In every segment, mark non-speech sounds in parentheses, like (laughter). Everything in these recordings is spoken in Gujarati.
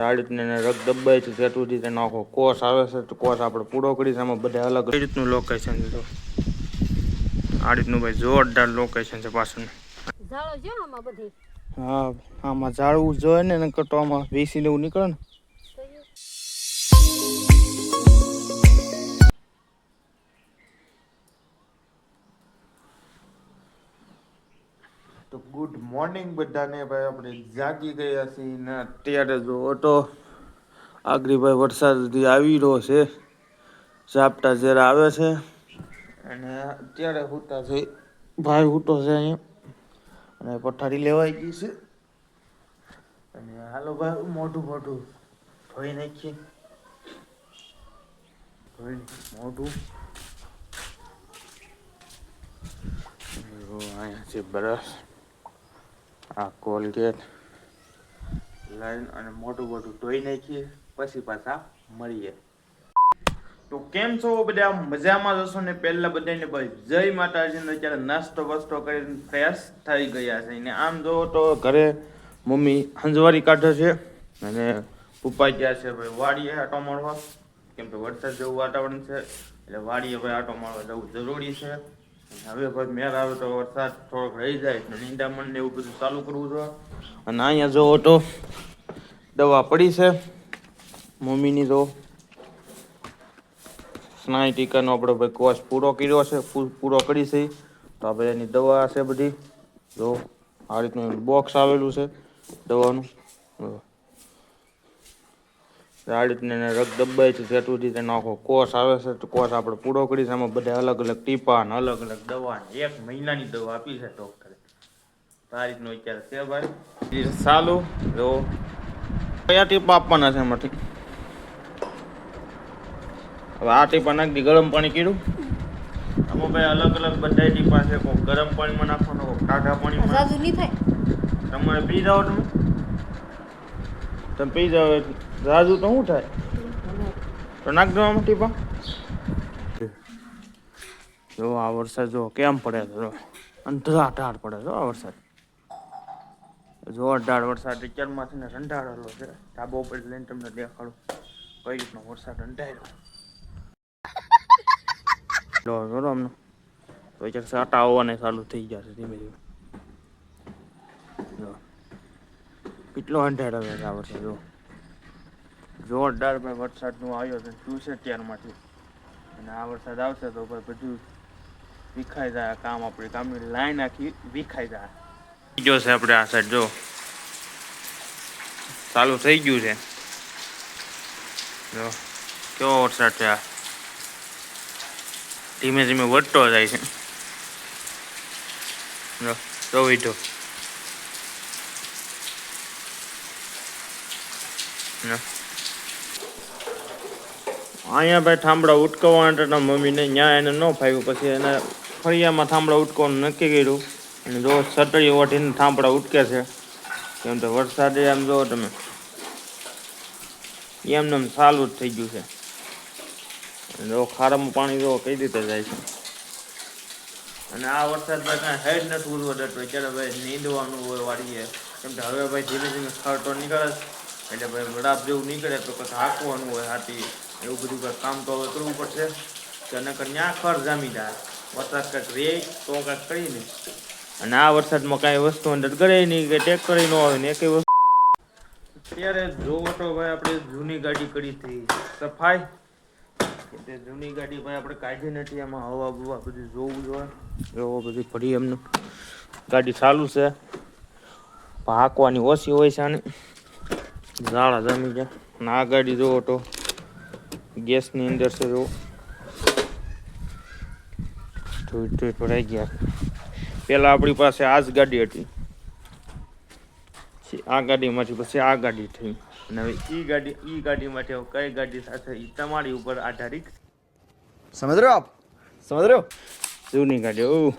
એને રગ દબાય છે ત્યાં સુધી તેનો આખો કોસ આવે છે તો કોષ આપણે પૂરો કરી છે આમાં બધા અલગ રીતનું લોકેશન છે તો આ રીતનું ભાઈ જોરદાર લોકેશન છે પાછળ ઝાડો છે આમાં બધી? હા આમાં ઝાડવું જોઈએ ને નકર તો આમાં વીસી લેવું નીકળે ને. તો ગુડ મોર્નિંગ બધાને. ભાઈ, આપણે જાગી ગયા છીએ ને અત્યારે જો ઓટો આગળ ભાઈ વરસાદ આવી રહ્યો છે. ઝાપટા જરા આવે છે. અને અત્યારે હુતા છે, ભાઈ હુતો છે અહીંયા અને પથારી લેવાઈ ગઈ છે. અને હાલો ભાઈ, મોઢું મોઢું ધોઈ નાખીએ. ધોઈ મોઢું. અહીંયા છે બ્રશ આ કોલગેટ લાઈન અને મોટું મોટું ધોઈ નાખીએ, પછી પાછા મળીએ. તો કેમ છો બધા? મજામાં જશો ને? પહેલા બધાને જય માતાજી અત્યારે નાસ્તો વસ્તો કરીને ફ્રેશ થઈ ગયા છે. ને આમ જો તો ઘરે મમ્મી હંજવારી કાઢે છે અને પપ્પા ગયા છે ભાઈ વાડીએ આટો મારવા. કેમ કે વરસાદ જેવું વાતાવરણ છે, એટલે વાડીએ ભાઈ આટો મારવા જવું જરૂરી છે. હવે ભાઈ મેર આવે તો વરસાદ થોડોક રહી જાય તો નીંદામણ ને એવું બધું ચાલુ કરવું છે. અને અહીંયા જો તો દવા પડી છે. મમ્મીની જો સ્નાય ટીકાનો આપણે ભાઈ કોર્સ પૂરો કર્યો છે પૂરો કરી છે. તો આપણે એની દવા છે બધી. જો આ રીતનું બોક્સ આવેલું છે દવાનું. એને રગ ત્યાં સુધી તેનો આખો કોર્સ આવે છે તો કોર્સ આપણે પૂરો કરી છે. એમાં બધા અલગ અલગ ટીપા ને અલગ અલગ દવા ને એક મહિનાની દવા આપી છે ડોક્ટરે આ રીતનું અત્યારે છે ભાઈ. એ જો. કયા ટીપા આપવાના છે એમાંથી. હવે આ ટીપા નાખી ગરમ પાણી કીધું. આમાં ભાઈ અલગ અલગ બધા ટીપા છે કોઈ ગરમ પાણીમાં નાખવાનો કોઈ ટાઢા પાણીમાં. તમારે પી જાઓ તમે. તમે પી જાઓ રાજુ તો શું થાય? તો નાખ દેવા આમાં ટીપા જો આ વરસાદ જો કેમ પડે છે, જો અંધરાટાર પડે છે આ વરસાદ. જોરદાર વરસાદ છે ને રંધાડેલો છે. ધાબો ઉપર લઈને તમને દેખાડું કઈ રીતનો વરસાદ રંધાયેલો લો જોરો અમને. તો એક સાટા આવવાને ચાલુ થઈ છે ધીમે ધીમે. જો. કેટલો અંધાડો છે આ વરસાદ, જો. જોરદાર ભાઈ વરસાદનું આયોજન થયું છે ત્યારમાંથી અને આ વરસાદ આવશે તો ભાઈ બધું વિખાઈ જાય કામ આપણે કામની લાઈન આખી વિખાઈ જાય. જો છે આપણે આ સાઈડ જો. ચાલુ થઈ ગયું છે. જો, કેવો વરસાદ છે આ. ધીમે ધીમે વધતો જાય છે. જો જો વીઠો ને. અહીંયા ભાઈ થાંભળા ઉટકવા હતા મમ્મીને ત્યાં એને ન ફાવ્યું પછી એને ફળિયામાં થાંભળા ઉટકવાનું નક્કી કર્યું. અને જો સટડી ઓઠીને થાંભળા ઉટકે છે. કેમ તો વરસાદે આમ જુઓ તમે. એમને એમ ચાલુ જ થઈ ગયું છે. જો ખારામાં પાણી જો કઈ રીતે જાય છે. અને આ વરસાદ કાંઈ હેડ નથી ઉડવો ડટો ચાલો ભાઈ નીંદવાનું હોય વાળીએ કેમ કે હવે ભાઈ ધીમે ધીમે ખરટો નીકળે એટલે ભાઈ વડાપ જેવું નીકળે તો કંઈક હાંકવાનું હોય હાથી. એવું બધું કામ તો હવે કરવું પડશે. કે નકર ન્યા ખર જામી જાય વરસાદ કંઈક રે, તો કંઈક કરીને અને આ વરસાદમાં કાંઈ વસ્તુ અંદર કરે નહીં, કે ટેક્ટર ન આવે ને એક વસ્તુ. અત્યારે જોવો તો ભાઈ આપણે જૂની ગાડી કરી હતી. સફાઈ. એટલે જૂની ગાડી ભાઈ આપણે કાઢી નથી એમાં હવા બવા બધું જોવું જોઈએ જોવો બધી ફરી એમને. ગાડી ચાલુ છે. હાંકવાની ઓછી હોય છે આની. ઝાડા જમી અને આ ગાડી જોવો તો ગેસની અંદર છે જો ધોઈ ધોઈ ભરાઈ ગયા. પહેલાં આપણી પાસે આ ગાડી હતી. આ ગાડીમાંથી પછી આ ગાડી થઈ. અને હવે એ ગાડી એ ગાડીમાંથી હવે કઈ ગાડી સાથે એ તમારી ઉપર આધારિત? સમજ રહ્યો આપ? સમજ રહ્યો જૂની ગાડી ઓ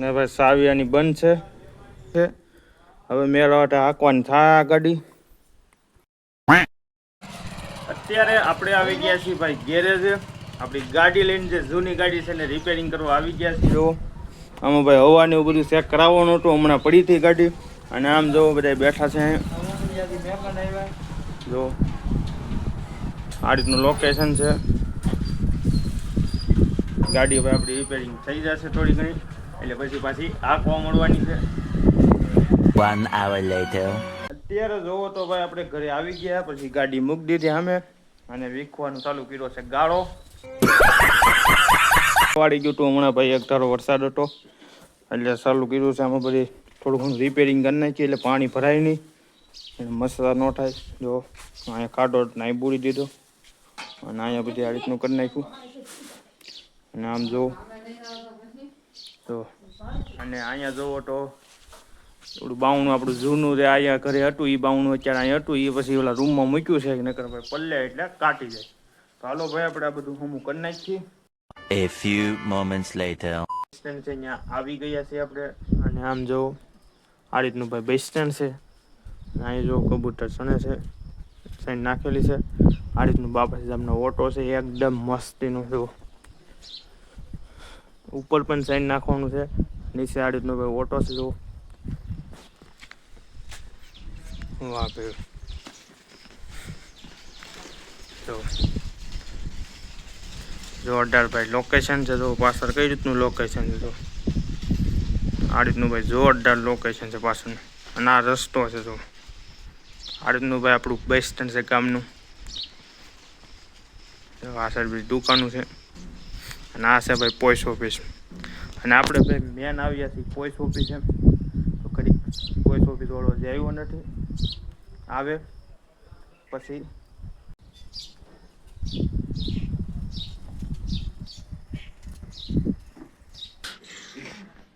ને ભાઈ સાવિયાની બંધ છે. હવે મેળા માટે હાંકવાની થાય આ ગાડી. અત્યારે આપણે આવી ગયા છીએ ભાઈ ગેરેજ. આપણી ગાડી લઈને જે જૂની ગાડી છે ને રિપેરિંગ કરવા આવી ગયા છીએ. જો આમાં ભાઈ હવા ને એવું બધું ચેક કરાવવાનું હતું હમણાં પડી હતી ગાડી. અને આમ જો બધા બેઠા છે. જો આ રીતનું લોકેશન છે. ગાડી હવે આપણી રિપેરિંગ થઈ જશે થોડી ઘણી. એટલે પછી પાછી આંકવા મળવાની છે. One hour later. અત્યારે જોવો તો ભાઈ આપણે ઘરે આવી ગયા પછી ગાડી મૂકી દીધી સામે અને વીખવાનું ચાલુ કર્યો છે ગાળો. વાળી ગયું હતું હમણાં ભાઈ એક ધારો વરસાદ હતો એટલે ચાલુ કર્યું છે આમાં બધી થોડું ઘણું રિપેરિંગ કરી નાખીએ એટલે પાણી ભરાય નહીં. મસલા ન થાય. જો અહીંયા કાઢો નાઈ બૂરી દીધો. અને અહીંયા બધી આ રીતનું કરી નાખ્યું. અને આમ જો તો અને અહીંયા જોવો તો થોડું બાવણું આપણું જૂનું જે અહીંયા ઘરે હતું એ બાવણું અત્યારે અહીંયા હતું એ પછી ઓલા રૂમમાં મૂક્યું છે નકર ભાઈ પલ્લે એટલે કાટી જાય. તો હાલો ભાઈ આપણે આ બધું હમું કરી નાખીએ. A few moments later. Stand છે અહીંયા આવી ગયા છે આપણે. અને આમ જો આ રીતનું ભાઈ બસ સ્ટેન્ડ છે. અહીં જો કબૂતર સણે છે સાઈડ નાખેલી છે. આ રીતનું બાપા સાહેબનો ઓટો છે એકદમ મસ્તીનું જો ઉપર પણ સાઈન નાખવાનું છે. નીચે આ રીતનો ભાઈ ઓટો છે જો વાહ ભાઈ જો જોરદાર ભાઈ લોકેશન છે તો પાછળ કઈ રીતનું લોકેશન છે તો આ રીતનું ભાઈ જોરદાર લોકેશન છે પાછળનું. અને આ રસ્તો છે તો આ રીતનું ભાઈ આપણું બસ સ્ટેન્ડ છે ગામનું. તો આ સાઈડ દુકાનો છે. અને આ છે ભાઈ પોસ્ટ ઓફિસ. અને આપણે ભાઈ મેન આવ્યા છીએ પોસ્ટ ઓફિસ એમ. તો કદી પોસ્ટ ઓફિસ વાળો જે આવ્યો નથી. આવે, પછી.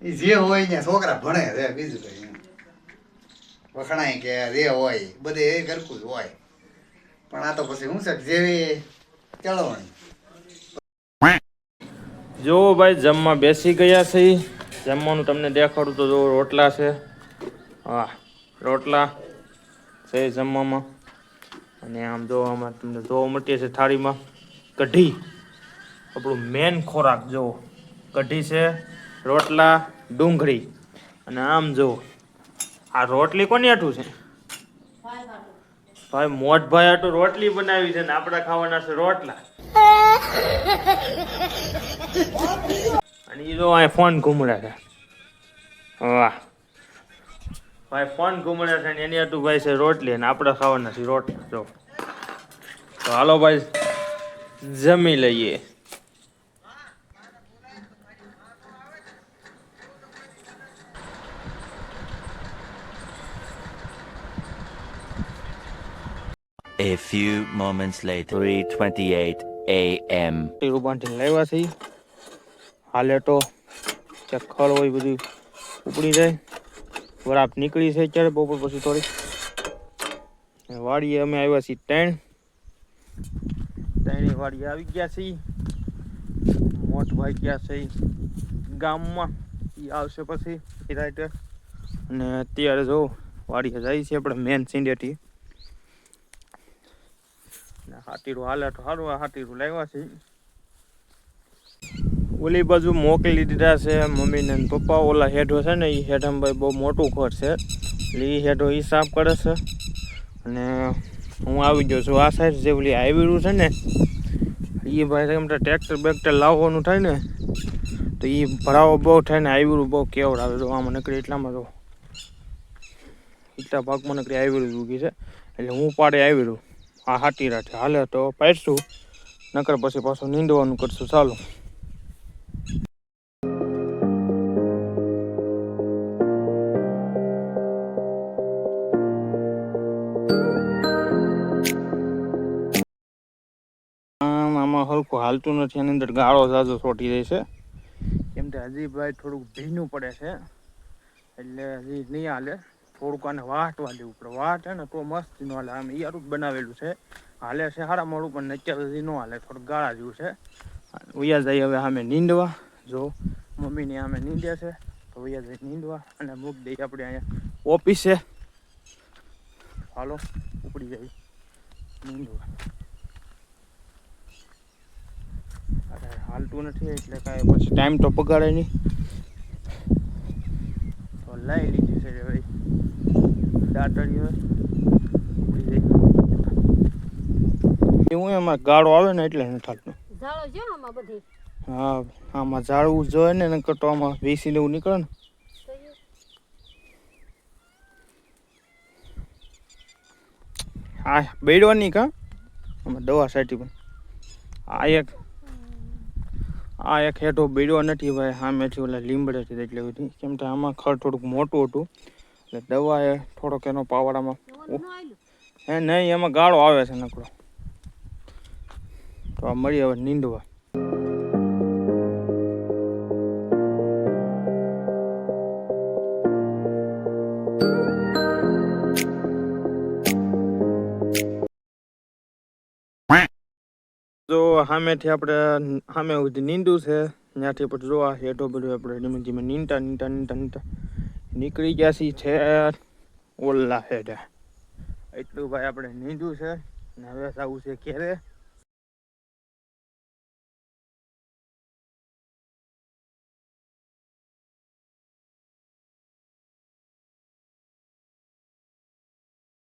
જે હોય ને છોકરા ભણે છે, બીજું કઈ વખણાય કે જે હોય, બધે એ કરકું જ હોય. પણ આ તો પછી શું છે, જેવી ચળવણી. જો ભાઈ, જમવા બેસી ગયા છે. જમવાનું તમને દેખાડું તો જો રોટલા છે. હા, રોટલા છે જમવામાં. અને આમ જો આમાં તમને જોવા મળતી છે થાળીમાં કઢી. આપણું મેન ખોરાક જો, કઢી છે, રોટલા, ડુંગળી. અને આમ જો, આ રોટલી કોની હાટું છે? ભાઈ મોટભાઈ હાટું રોટલી બનાવી છે ને આપણા ખાવાના છે રોટલા. (laughs) અને એ જો અહીં ફોન ઘૂમડે છે. વાહ. ભાઈ ફોન ઘૂમડે છે ને એની હતું ભાઈ છે રોટલી અને આપણે ખાવાના છે રોટલા. જો. તો હાલો ભાઈ જમી લઈએ. A few moments later. 3:28 a.m. લાવ્યા ઈ. હાલે તો ક્યાંક ખળ હોય બધું ઉપડી જાય. વરાપ નીકળી છે અત્યારે બપોર પછી થોડી. વાડીએ અમે આવ્યા છીએ ત્રણ. ત્રણેય વાડીએ આવી ગયા છીએ. મોટ ભાઈ ગયા છે ગામમાં. એ આવશે પછી એ રાઈટે અને અત્યારે જો વાડીએ જાય છે આપણે મેન સિંડેટી. હાટીરું હાલે તો આ હાટીરું લાવ્યા છે. ઓલી બાજુ મોકલી દીધા છે મમ્મી ને પપ્પા. ઓલા હેઠો છે ને એ હેઠામાં બહુ મોટું ઘર છે. એટલે એ હેઠો એ સાફ કરે છે. અને હું આવી ગયો છું. આ સાઈડ જે ઓલી હાઈવેરું છે ને એ ભાઈ કેમ ટ્રેક્ટર બેક્ટર લાવવાનું થાય ને, તો એ ભરાવો બહુ થાય ને આવ્યું બહુ કેવડ આવે તો આમાં નીકળી એટલામાં તો એટલા ભાગમાં નીકળી હાઈવેરું ઉગી છે. એટલે હું પાડે હાઈવેરું આ હાટી રાખે હાલે તો પાડશું. નકર પછી પાછું નીંદવાનું કરશું. ચાલો. આમ આમાં હલકું હાલતું નથી, એની અંદર ગાળો ઝાઝો છોટી જાય છે. કેમ કે હજી ભાઈ થોડુંક ભીનું પડે છે, એટલે હજી નહીં હાલે. થોડુંક આને વાટવા દેવું પડે. વાટ ને તો મસ્ત ન હાલે. આમ યારું બનાવેલું છે. હાલે છે સારા મોડું, પણ અત્યારે હજી ન હાલે. થોડુંક ગાળા જેવું છે. ઉયા જાય હવે અમે નીંદવા. જો, મમ્મીની સામે નીંદે છે. તો ઉયા જઈ નીંદવા અને મૂકી દઈએ આપણે અહીંયા ઓફિસ. હાલો, ઉપડી જાય. નીંદવા. હાલતું નથી એટલે કાંઈ પછી ટાઈમ તો પગાડે નહીં. તો લઈ લીધી છે ભાઈ. દાટડી એવું એમાં ગાળો આવે ને એટલે નથી હાલતું. હા આમાં ઝાડવું જોઈએ ને નકર તો આમાં વેસી લેવું નીકળે ને. હા બેડવાની કા? આમાં દવા સાટી પણ આ એક આ એક હેઠો બેડો નથી ભાઈ, સામેથી ઓલા લીમડેથી એટલે બધી. કેમ કે આમાં ખડ થોડુંક મોટું હતું, એટલે દવા એ થોડોક એનો પાવડામાં હે નહીં, એમાં ગાળો આવે છે નકડો તો આ મળી હવે નીંદવા. સામેથી આપણે સામે સુધી નીંદું છે. ત્યાંથી આપણે જોવા હેઠો બધું આપણે ધીમે ધીમે નીંદતા નીંદતા નીંદતા નીંદતા. નીકળી ગયા છીએ છે ઓલા હેઠે એટલું ભાઈ આપણે નીંદું છે. હવે આવું છે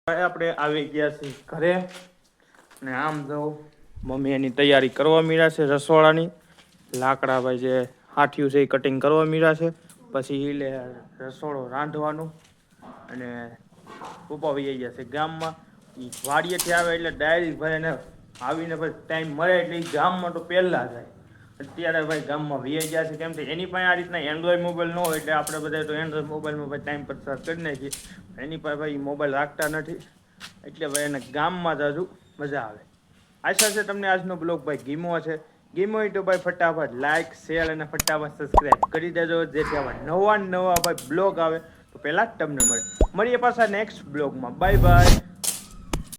ભાઈ આપણે આવી ગયા છીએ ઘરે. ને આમ જો મમ્મી એની તૈયારી કરવા મીડા છે રસોડાની લાકડા ભાઈ જે હાથિયું છે એ કટિંગ કરવા મીડા છે. પછી લે રસોડો રાંધવાનું. અને પપ્પા વહી ગયા છે ગામમાં. એ વાડીએથી આવે એટલે ડાયરી ભાઈ એને આવીને પછી ટાઈમ મળે એટલે એ ગામમાં તો પહેલા જાય. અત્યારે ભાઈ ગામમાં વહી ગયા છે કેમ કે એની પાસે આ રીતના એન્ડ્રોઈડ મોબાઈલ ન હોય એટલે આપણે બધા તો એન્ડ્રોઈડ મોબાઈલમાં ભાઈ ટાઈમ પસાર કરી નાખીએ. એની પાસે ભાઈ મોબાઈલ રાખતા નથી. એટલે ભાઈ એને ગામમાં જ હજુ મજા આવે. આશા છે તમને આજનો બ્લોગ ભાઈ ગીમો છે. ગીમો હોય તો ભાઈ ફટાફટ લાઈક શેર અને ફટાફટ સબસ્ક્રાઈબ કરી દેજો, જેથી આવા નવા નવા ભાઈ બ્લોગ આવે. તો પહેલા જ તમને મળે. મળીએ પાછા નેક્સ્ટ બ્લોગમાં. Bye bye